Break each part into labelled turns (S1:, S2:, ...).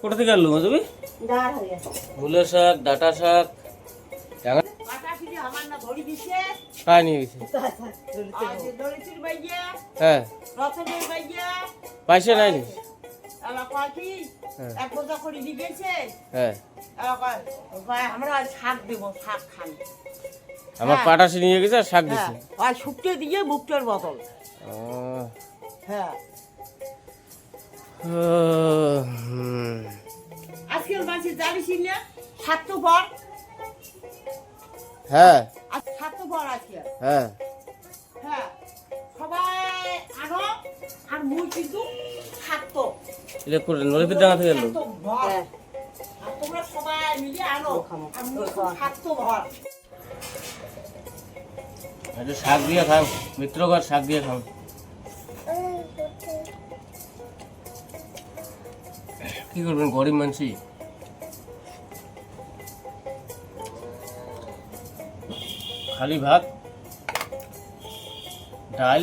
S1: কোথা থেকে আনলু তুমি
S2: হয়ে
S1: মূলের শাক ডাটা শাক। কায় নিয়ে গেছে। হ্যাঁ। পয়সা নাই হ্যাঁ। হ্যাঁ।
S2: আমরা হ্যাঁ।
S1: পাটাশি নিয়ে গেছে আর শাক
S2: হ্যাঁ।
S1: দিছে।
S2: আর দিয়ে মুক্তের বোতল হ্যাঁ। আজকের মাসে জানিস না স্বার্থপর
S1: হ্যাঁ।
S2: স্বার্থপর আজকে।
S1: হ্যাঁ।
S2: হ্যাঁ সবাই আনো আর মুই কিন্তু স্বার্থ
S1: এটা করে নদীতে ডাঙা থেকে আনলু
S2: স্বার্থভর। আর তোমরা সবাই মিলে আনো আর মুই খুব।
S1: শাক দিয়ে খাও। মিত্রকর শাক দিয়ে খাও। কি করবেন, গরিব মানুষই? খালি ভাত, ডাল,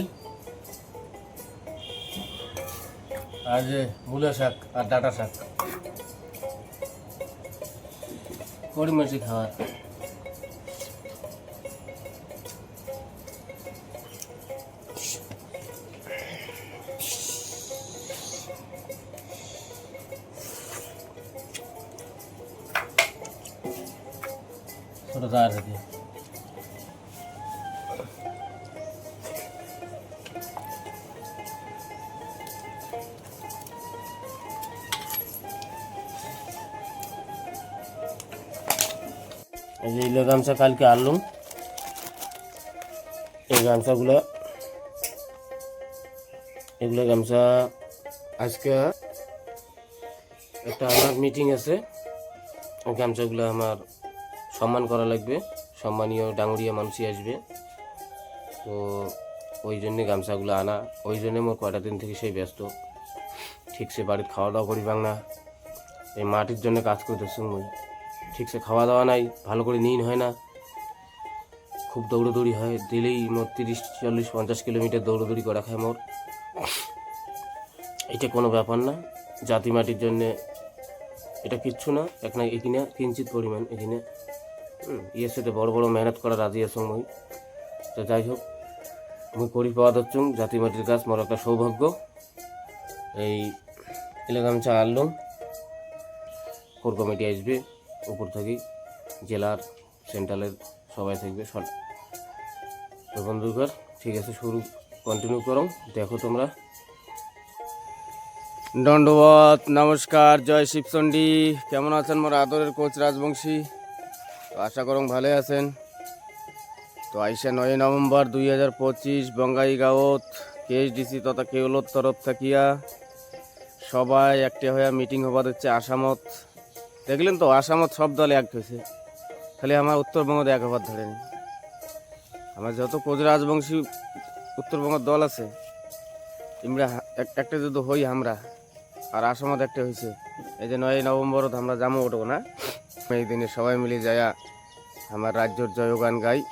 S1: আর যে মূলা শাক আর ডাটা শাক। গরিব মানুষই খাওয়ার। ছোটো দাঁড় দিয়ে এই যে ইলো গামছা কালকে আনলুম। এই গামছাগুলো, এগুলো গামছা আজকে একটা আমার মিটিং আছে। ওই গামছাগুলো আমার সম্মান করা লাগবে। সম্মানীয় ডাঙরিয়া মানুষই আসবে। তো ওই জন্যে গামছাগুলো আনা। ওই জন্যে মোর কয়টা দিন থেকে সেই ব্যস্ত। ঠিকসে বাড়ির খাওয়া দাওয়া করি বাংলা এই মাটির জন্য কাজ করতেছি মুই। ঠিকসে খাওয়া দাওয়া নাই, ভালো করে নিন হয় না। খুব দৌড়োদৌড়ি হয়। দিলেই মোর তিরিশ, চল্লিশ, পঞ্চাশ কিলোমিটার দৌড়োদৌড়ি করা খায় মোর। এটা কোনো ব্যাপার না। জাতি মাটির জন্যে এটা কিচ্ছু না। এক না এখানে কিঞ্চিত পরিমাণ এখানে। ইয়ের সাথে বড় বড় মেহনত করা রাজি মুই। তো যাই হোক মুই করি পাওয়া দচ্ছুং জাতি মাটির গাছ, মোর একটা সৌভাগ্য। এই এলাকামচা আনলাম কোর কমিটি আসবে, উপর থেকে জেলার, সেন্ট্রালের সবাই থাকবে, সব। তো বন্ধুকার ঠিক আছে, শুরু কন্টিনিউ করো, দেখো তোমরা। দণ্ডবত নমস্কার, জয় শিবচণ্ডী। কেমন আছেন মোর আদরের কোচ রাজবংশী? আশা করং ভালো আছেন। তো আইসা নয় নভেম্বর দুই হাজার পঁচিশ, বঙ্গাই গাঁৱত কেএসডিসি তথা কেউলোর তরফ থাকিয়া সবাই একটা হয়ে মিটিং হবার হচ্ছে আসামত দেখলেন তো আসামত সব দল এক হয়েছে খালি আমার উত্তরবঙ্গতে এক হবার ধরেনি আমার যত কোচ রাজবংশী উত্তরবঙ্গের দল আছে আমরা একটা যদি হই আমরা, আর আসামত একটা হয়েছে এই যে নয় নভেম্বরত আমরা যাব ওঠবো না। এই দিনে সবাই মিলে যায়া আমার রাজ্যর জয়গান গাই।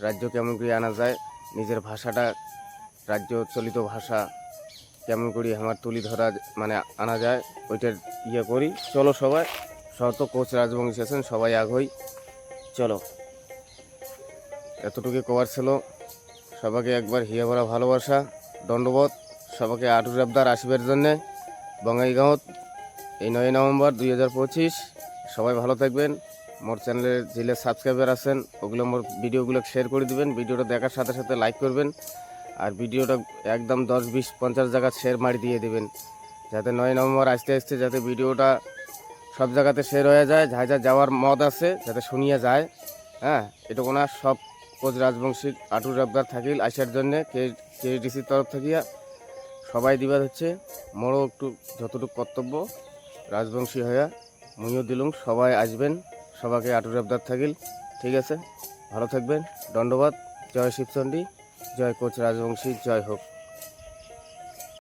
S1: রাজ্য কেমন করে আনা যায়, নিজের ভাষাটা, রাজ্য চলিত ভাষা কেমন করি আমার তুলি ধরা মানে আনা যায়, ওইটার ইয়ে করি। চলো সবাই, শত কোচ রাজবংশী আছেন, সবাই আগ হই। চলো। এতটুকু কবার ছিল। সবাইকে একবার হিয়া ভরা ভালোবাসা, দণ্ডবোধ, সবাইকে আটুর আবদার আসিবার জন্যে। বঙ্গাইগাঁৱত এই নয় নভেম্বর দুই হাজার পঁচিশ। সবাই ভালো থাকবেন। মোর চ্যানেলের যে সাবস্ক্রাইবার আছেন, ওগুলো মোর ভিডিওগুলো শেয়ার করে দিবেন, ভিডিওটা দেখার সাথে সাথে লাইক করবেন, আর ভিডিওটা একদম দশ, বিশ, পঞ্চাশ জায়গা শেয়ার মারি দিয়ে দিবেন, যাতে নয় নভেম্বর আসতে আসতে যাতে ভিডিওটা সব জায়গাতে শেয়ার হয়ে যায় যা যা যাওয়ার মত আছে, যাতে শুনিয়ে যায় হ্যাঁ? এটা ওনার সব কোচ রাজবংশী আটুর আবদার থাকিল আসার জন্যে, কে কেডিসির তরফ থাকিয়া সবাই দিবার হচ্ছে। মোরও একটু যতটুকু কর্তব্য রাজবংশী হইয়া মুইও দিলুম, সবাই আসবেন, সবাইকে আটুর আবদার থাকিল, ঠিক আছে? ভালো থাকবেন দণ্ডবাদ জয় শিবচণ্ডী জয় কোচ রাজবংশী, জয় হোক।